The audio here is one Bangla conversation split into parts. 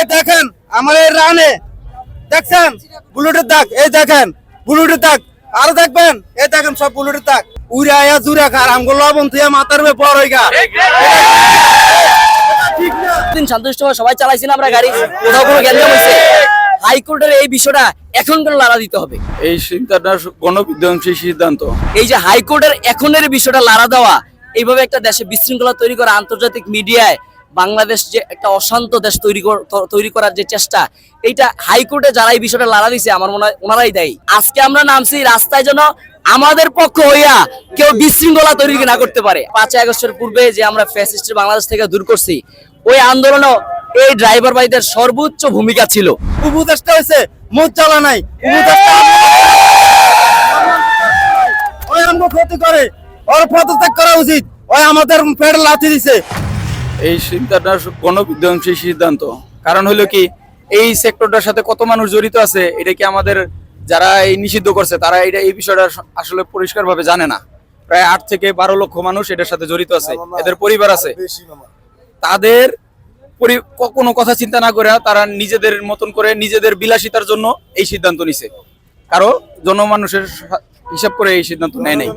এই দেখেন আমার এই রানে। দেখছেন? বুলেটের দাগ এই দেখেন বুলেটের দাগ। আরও দেখবেন? এই দেখেন সব বুলেটের দাগ। উড়ে আয়া জুড়ে খার আমগুলো লবণ তুই মাথার উপরে পর হইগা ঠিক না দিন সন্তুষ্টভাবে সবাই চালাইছি না আমরা গাড়ি। কোথাও কোনো হাইকোর্টের এই বিষয়টা এখন কেন লাড়া দিতে হবে। এই চিন্তাটা গণবিধ্বংসী সিদ্ধান্ত। এই যে হাইকোর্টের এখনের বিষয়টা লাড়া দেওয়া এইভাবে একটা দেশে বিশৃঙ্খলা তৈরি করা আন্তর্জাতিক মিডিয়ায় বাংলাদেশ যে একটা অশান্ত দেশ তৈরি তৈরি করার যে চেষ্টা, এইটা হাইকোর্টে যারা এই বিষয়টা লাড়া দিছে, আমার মনে হয় ওনারাই দেয়। আজকে আমরা নামছি রাস্তায় যেন আমাদের পক্ষ হইয়া কেউ বিশৃঙ্খলা তৈরি না করতে পারে। পাঁচই আগস্টের পূর্বে যে আমরা ফ্যাসিস্টের বাংলাদেশ থেকে দূর করছি, ওই আন্দোলনও এই ড্রাইভার ভাইদের সর্বোচ্চ ভূমিকা ছিল। উপদেশটা হয়েছে মুখ জ্বালা নাই। ক্ষতি করে। ওর পদত্যাগ করা উচিত। ওই আমাদের পেট লাথি দিছে। এই চিন্তাটা গণবিধ্বংসী সিদ্ধান্ত। কারণ হলো কি এই সেক্টরটার সাথে কত মানুষ জড়িত আছে এটা কি আমাদের যারা এই নিষিদ্ধ করছে তারা এটা এই বিষয়টা আসলে পরিষ্কারভাবে জানে না। প্রায় আট থেকে বারো লক্ষ মানুষ এটার সাথে জড়িত আছে এদের পরিবার আছে। তাদের পরি- কোনো কথা চিন্তা না করে তারা নিজেদের মতন করে নিজেদের বিলাসিতার জন্য এই সিদ্ধান্ত নিছে। কারও জনমানুষের হিসাব করে এই সিদ্ধান্ত নেয় নাই।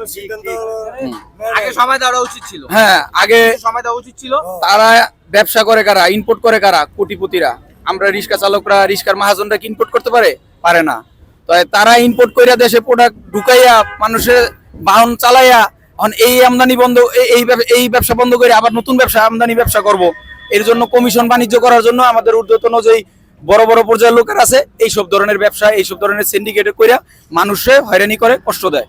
আগে সময় দেওয়া উচিত ছিল। হ্যাঁ আগে সময় দেওয়া উচিত ছিল। তারা ব্যবসা করে কারা ইনপুট করে কারা কোটিপতিরা? আমরা রিক্সা চালকরা রিক্সার মহাজনরা কি ইনপুট করতে পারে? পারে না। তো তারা ইনপুট কইরা দেশে প্রোডাক্ট ঢুকাইয়া মানুষের বাহন চালাইয়া এখন এই আমদানি বন্ধ এই- এই ব্যব- এই ব্যবসা বন্ধ করে আবার নতুন ব্যবসা আমদানি ব্যবসা করব। এর জন্য কমিশন বাণিজ্য করার জন্য আমাদের ঊর্ধ্বতন যেই বড় বড় পর্যায়ের লোকের আছে, এইসব ধরনের ব্যবসা, এইসব ধরনের সিন্ডিকেট কইরা মানুষে হয়রানি করে, কষ্ট দেয়।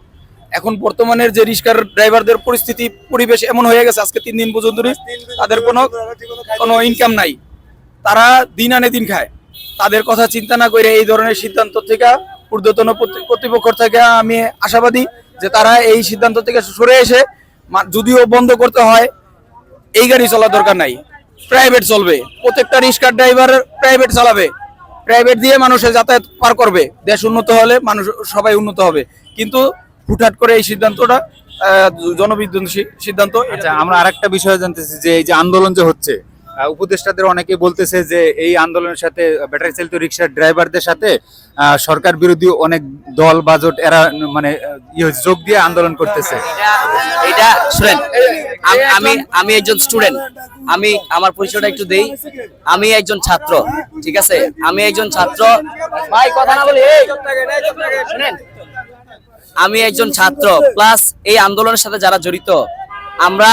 এখন বর্তমানের যে রিক্সার ড্রাইভারদের পরিস্থিতি, পরিবেশ এমন হয়ে গেছে, আজকে তিন দিন পর্যন্ত তাদের কোনো কোনো ইনকাম নাই। তারা দিন আনে দিন খায়। তাদের কথা চিন্তা না করে এই ধরনের সিদ্ধান্ত থেকে ঊর্ধ্বতন কর্তৃপক্ষ থেকে আমি আশাবাদী যে তারা এই সিদ্ধান্ত থেকে সরে এসে যদিও বন্ধ করতে হয়, এই গাড়ি চলার দরকার নাই। প্রাইভেট চলবে। প্রত্যেকটা রিক্সার ড্রাইভার প্রাইভেট চালাবে। প্রাইভেট দিয়ে মানুষের যাতায়াত পার করবে। দেশ উন্নত হলে মানুষ, সবাই উন্নত হবে। কিন্তু হুটহাট করে এই সিদ্ধান্তটা জনবিধ্বংসী সিদ্ধান্ত। আচ্ছা আমরা আরেকটা বিষয় জানতেছি যে এই যে আন্দোলন যে হচ্ছে উপদেষ্টাদের অনেকে বলতেছে যে এই আন্দোলনের সাথে ব্যাটারি চালিত রিক্সার ড্রাইভারদের সাথে সরকার বিরোধী অনেক দল বাজট এরা মানে ইয়ে যোগ দিয়ে আন্দোলন করতেছে। এটা, শুনেন, আমি আমি একজন স্টুডেন্ট আমি, আমার পরিচয়টা একটু দেই। আমি একজন ছাত্র, ঠিক আছে? আমি একজন ছাত্র। ভাই, কথা না বলি শুনেন, আমি একজন ছাত্র প্লাস এই আন্দোলনের সাথে যারা জড়িত, আমরা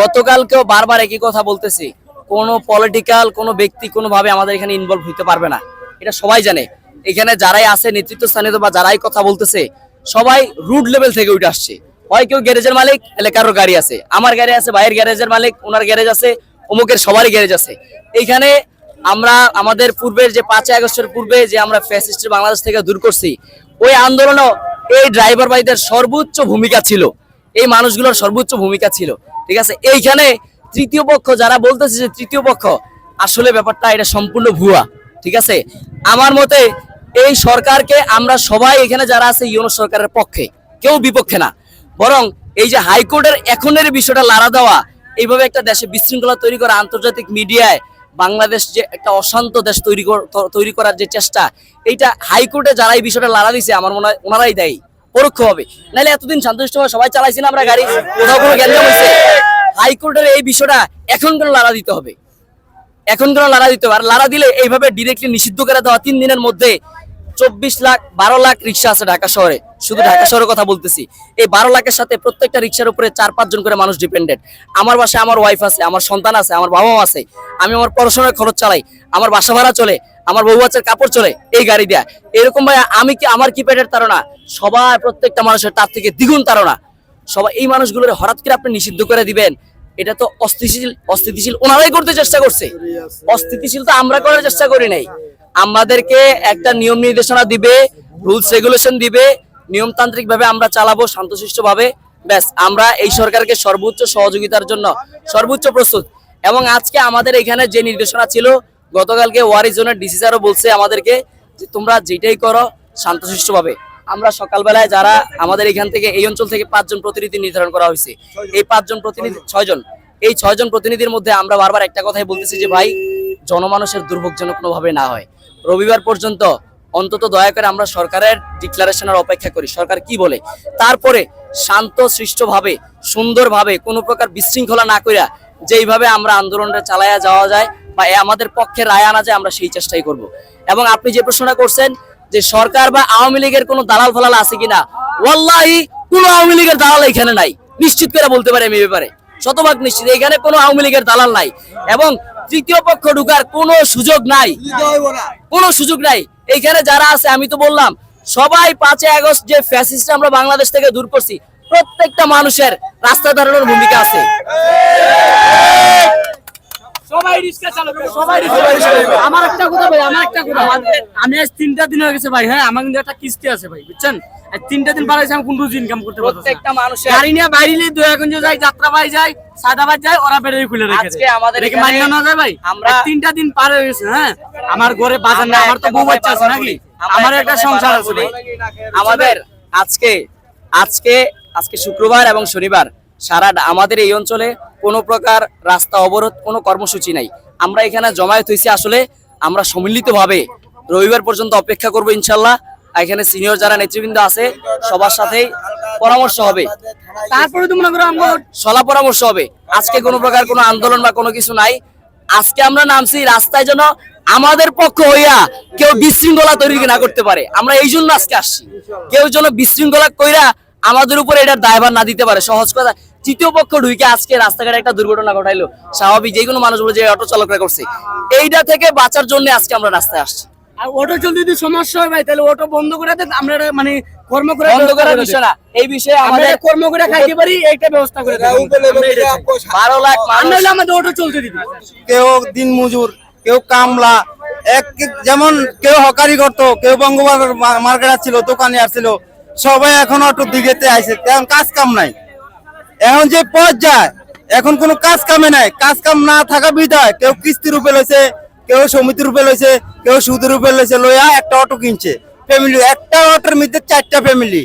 গতকালকেও বারবার একই কথা বলতেছি। কোনো পলিটিক্যাল কোনো ব্যক্তি কোনোভাবে আমাদের এখানে ইনভলভ হইতে পারবে না। এটা সবাই জানে। এখানে যারাই আছে নেতৃত্ব স্থানীয় বা যারাই কথা বলতেছে, সবাই রুট লেভেল থেকে উঠে আসছে। হয় কেউ গ্যারেজের মালিক এলাকারও গাড়ি আছে। আমার গাড়ি আছে, ভাইয়ের গ্যারেজের মালিক, ওনার গ্যারেজ আছে, অমুকের সবারই গ্যারেজ আছে। এইখানে আমরা আমাদের পূর্বের যে পাঁচই আগস্টের পূর্বে যে আমরা ফ্যাসিস্টের বাংলাদেশ থেকে দূর করছি, ওই আন্দোলনও এই ড্রাইভার ভাইদের সর্বোচ্চ ভূমিকা ছিল। এই মানুষগুলোর সর্বোচ্চ ভূমিকা ছিল। ঠিক আছে? এইখানে তৃতীয় পক্ষ, যারা বলতেছে যে তৃতীয় পক্ষ, আসলে ব্যাপারটা এটা সম্পূর্ণ ভুয়া, ঠিক আছে? আমার মতে এই সরকারকে আমরা সবাই এখানে যারা আছে ইউনো সরকারের পক্ষে, কেউ বিপক্ষে না। বরং এই যে হাইকোর্টের এখনের বিষয়টা লাড়া দেওয়া, এইভাবে একটা দেশে বিশৃঙ্খলা তৈরি করা, আন্তর্জাতিক মিডিয়ায় বাংলাদেশ যে একটা অশান্ত দেশ তৈরি তৈরি করার যে চেষ্টা, এইটা হাইকোর্টে যারা এই বিষয়টা লাড়া দিছে, আমার মনে হয় ওনারাই দেয়, পরোক্ষভাবে। নাহলে এতদিন সন্তুষ্ট সন্তুষ্টভাবে সবাই চালাইছি না আমরা গাড়ি, কোথাও কোনো জ্ঞান হয়েছে হাইকোর্টের এই বিষয়টা এখন কেন লাড়া দিতে হবে। এখন কেন লাড়া দিতে হবে। আর লাড়া দিলে এইভাবে ডিরেক্টলি নিষিদ্ধ করে দেওয়া তিন দিনের মধ্যে চব্বিশ লাখ বারো লাখ রিক্সা আছে ঢাকা শহরে। শুধু ঢাকা শহরের কথা বলতেছি। এই বারো লাখের সাথে প্রত্যেকটা রিক্সার উপরে চার পাঁচজন করে মানুষ ডিপেন্ডেন্ট আমার বাসায় আমার ওয়াইফ আছে আমার সন্তান আছে আমার বাবা আছে। আমি আমার পড়াশোনার খরচ চালাই আমার বাসা ভাড়া চলে আমার বউ বাচ্চার কাপড় চলে এই গাড়ি দেয়া। এরকম ভাই আমি কি আমার কি পেটের তারা সবাই প্রত্যেকটা মানুষের তার থেকে দ্বিগুণ তারা সবাই এই মানুষগুলোর হঠাৎ করে আপনি নিষিদ্ধ করে দিবেন, এটা তো অস্থিতিশীল অস্থিতিশীল ওনারাই করতে চেষ্টা করছে। অস্থিতিশীল তো আমরা করার চেষ্টা করি নাই। আমাদেরকে একটা নিয়ম নির্দেশনা দিবে, রুলস রেগুলেশন দিবে নিয়মতান্ত্রিক ভাবে আমরা চালাবো শান্তশিষ্ট ভাবে ব্যাস, আমরা এই সরকারকে সর্বোচ্চ সহযোগিতার জন্য সর্বোচ্চ প্রস্তুত। এবং আজকে আমাদের এখানে যে নির্দেশনা ছিল, গতকালকে ওয়ারি জোনের ডিসি স্যারও বলছে আমাদেরকে যে তোমরা যেটাই করো শান্তশিষ্ট ভাবে আমরা সকালবেলায় যারা আমাদের এখান থেকে এই অঞ্চল থেকে পাঁচজন প্রতিনিধি নির্ধারণ করা হয়েছে। এই পাঁচজন প্রতিনিধি ছয়জন। এই ছয়জন প্রতিনিধির মধ্যে আমরা বারবার একটা কথাই বলতেছি যে ভাই জনমানুষের দুর্ভোগজনক কোনোভাবে না হয়। রবিবার পর্যন্ত অন্তত দয়া করে আমরা সরকারের ডিক্লারেশনের অপেক্ষা করি। সরকার কি বলে? তারপরে শান্ত সৃষ্টভাবে সুন্দরভাবে কোনো প্রকার বিশৃঙ্খলা না কইরা যেইভাবে আমরা আন্দোলনটা চালায়া যাওয়া যায় বা আমাদের পক্ষে রায় আনা যায় আমরা সেই চেষ্টাই করব। এবং আপনি যে প্রশ্নটা করছেন যে সরকার বা আওয়ামী লীগের কোনো দালাল ফালাল আছে কিনা? ওয়াল্লাহি, কোনো আওয়ামী লীগের দালাল এখানে নাই। নিশ্চিত করে বলতে পারি আমি ব্যাপারে। শতভাগ নিশ্চিত, এখানে কোনো আওয়ামী লীগের দালাল নাই। এবং তৃতীয় পক্ষ ঢুকার কোনো সুযোগ নাই। কোনো সুযোগ নাই। এইখানে যারা আছে, আমি তো বললাম, সবাই পাঁচই আগস্ট যে ফ্যাসিস্ট আমরা বাংলাদেশ থেকে দূর করছি, প্রত্যেকটা মানুষের রাস্তা দাঁড়ানোর ভূমিকা আছে। সবাই রিক্সা চালক। সবাই আমার একটা কথা ভাই আমার একটা কথা। আমি আজ তিনটা দিন হয়ে গেছে ভাই হ্যাঁ আমার কিন্তু একটা কিস্তি আছে ভাই বুঝছেন? আর তিনটা দিন পার আমি কোন রোজ ইনকাম করতে পারছি প্রত্যেকটা মানুষের গাড়ি নিয়ে বাইরে দয়াগঞ্জ যাই যাত্রাবাড়ি যাই সাদাবাদ যাই ওরা বেড়ে খুলে রেখে আজকে আমাদের এখানে মান্য না যায় ভাই? আমরা- আমরা তিনটা দিন পার হয়ে গেছে হ্যাঁ? আমার ঘরে বাজার না আমার তো বউ বাচ্চা আছে নাকি? আমার একটা একটা সংসার আছে ভাই। আমাদের আজকে আজকে আজকে শুক্রবার এবং শনিবার সারা আমাদের এই অঞ্চলে কোনো প্রকার রাস্তা অবরোধ কোনো কর্মসূচি নাই। আমরা এখানে জমায়েত হয়েছি আসলে আমরা সম্মিলিতভাবে। রবিবার পর্যন্ত অপেক্ষা করব ইনশাল্লাহ। এখানে সিনিয়র যারা নেতৃবৃন্দ আছে সবার সাথেই পরামর্শ হবে। তারপরে তো মনে করো আমরা সলা পরামর্শ হবে। আজকে কোনো প্রকার কোনো আন্দোলন বা কোনো কিছু নাই। আজকে আমরা নামছি রাস্তায় যেন আমাদের পক্ষ হইয়া কেউ বিশৃঙ্খলা তৈরি না করতে পারে। আমরা এই জন্য আজকে আসছি। কেউ যেন বিশৃঙ্খলা কইরা আমাদের উপরে এটার দায়ভার না দিতে পারে। সহজ কথা তৃতীয় পক্ষ ঢুকে আজকে রাস্তাঘাটে একটা দুর্ঘটনা ঘটাইলো। স্বাভাবিক যে কোনো মানুষ বলে যে অটো চালকরা করছে। এইটা থেকে বাঁচার জন্য আজকে আমরা রাস্তায় আসছি। আর অটো চলতে যদি সমস্যা হয় ভাই তাহলে অটো বন্ধ করে দেন আমরা মানে কর্ম করে বন্ধ করার বিষয় না। এই বিষয়ে আমাদের আমাদের কর্ম করে খাইতে পারি এইটা ব্যবস্থা করে দেন। আমরা এটা চাই। বারো লাখ মানুষ আমাদের অটো চলতে দিবি। কেউ দিন মজুর কেউ কামলা এক যেমন কেউ হকারি করতো কেউ বঙ্গবন্ধুর মার্কেট আসছিল দোকানে আসছিল সবাই এখন অটো দিকেতে আইছে তেমন কাজ কাম নাই। এখন যে পর্যায়, এখন কোনো কাজ কামে নাই। কাজ কাম না থাকা বিধায় কেউ কিস্তি রূপে লইছে, কেউ সমিতি রূপে লইছে, কেউ সুদের রূপে লইছে, লইয়া একটা অটো কিনছে। ফ্যামিলি একটা অটোর মধ্যে চারটা ফ্যামিলি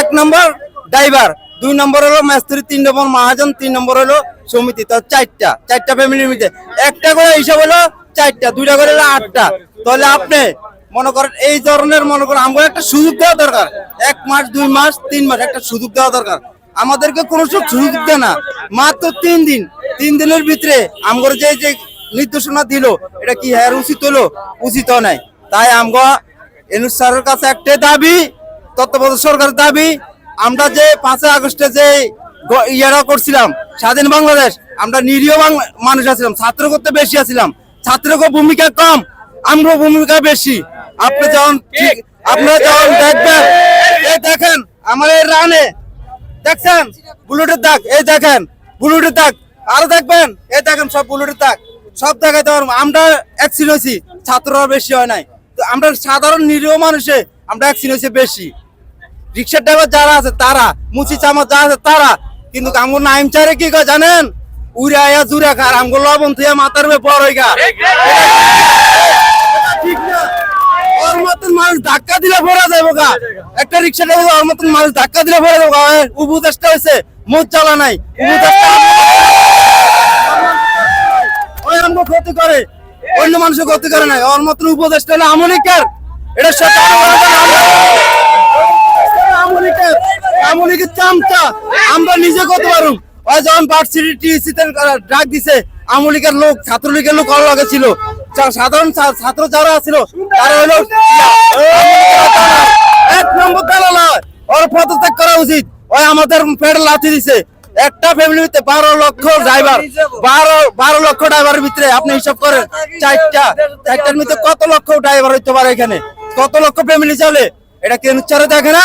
এক নম্বর ড্রাইভার দুই নম্বর হলো মিস্ত্রি তিন নম্বর মহাজন, তিন নম্বর হলো সমিতি। তো চারটা চারটা ফ্যামিলির মধ্যে। একটা করে হিসাব হলো চারটা, দুইটা করে হলো আটটা। তাহলে আপনি মনে করেন এই ধরনের মনে করেন, আমাকে একটা সুযোগ দেওয়া দরকার। এক মাস, দুই মাস, তিন মাস একটা সুযোগ দেওয়া দরকার। আমাদেরকে কোনো সু- সুযোগ দেয় না। মাত্র তিন দিন, তিন দিনের ভিতরে আমগর যে যে নির্দেশনা দিল, এটা কি হ্যাঁ উচিত হলো? উচিত নাই। তাই আমগো এনুস স্যারের কাছে একটাই দাবি, তত্ত্বাবধায়ক সরকারের দাবি, আমরা যে পাঁচই আগস্টে যে ইয়েরা করছিলাম, স্বাধীন বাংলাদেশ, আমরা নিরীহ মানুষ আছিলাম, ছাত্র করতে বেশি আছিলাম। ছাত্রকে ভূমিকা কম আমরা ভূমিকা বেশি। আপনি যখন আপনারা যখন দেখবেন দেখেন, আমার রানে দেখছেন? বুলেটের দাগ, এই দেখেন, বুলেটের দাগ। আরও দেখবেন? এই দেখেন, সব বুলেটের দাগ। সব দেখাইতে পারব। আমরা অ্যাক্সিডেন্ট হয়েছি, ছাত্ররা বেশি হয় নাই। তো আমরা সাধারণ নিরীহ মানুষে আমরা অ্যাক্সিডেন্ট হয়েছি বেশি। রিক্সার ড্রাইভার যারা আছে, তারা। মুচি চামচ যারা আছে, তারা। কিন্তু আমগো নাইম চারে কি কয় জানেন? উড়ে আয়া জুড়ে খার আমগো লবণ থুয়া মাথার বড় হইগা ঠিক না। ওর মতন মানুষ ধাক্কা দিলে যাব গা একটা ওর মতন মানুষ ধাক্কা দিলে যাব গা উপদেশটা হয়েছে, মুখ চালা নাই। উপদেশটা ক্ষতি করে, অন্য মানুষের ক্ষতি করে নাই। ওর মতন উপদেশটা এটা সত্য আমলিকের আমলিকের আমরা নিজে করতে পারুম। ওই যখন ভার্সিটি ডাক দিছে, আমলিকের লোক, ছাত্রলীগের লোক অল ছিল। সাধারণ ছাত্র যারা ছিল তারা হলো এক নম্বর দালাল ওর পদত্যাগ করা উচিত। ওই আমাদের পেট লাথি দিছে। একটা ফ্যামিলিতে বারো লক্ষ ড্রাইভার বারো বারো লক্ষ ড্রাইভারের ভিতরে আপনি হিসাব করেন চারটা। চারটার মধ্যে কত লক্ষ ড্রাইভার হইতে পারে এখানে? কত লক্ষ ফ্যামিলি চলে এটা কেন অনুচ্চারে দেখে না?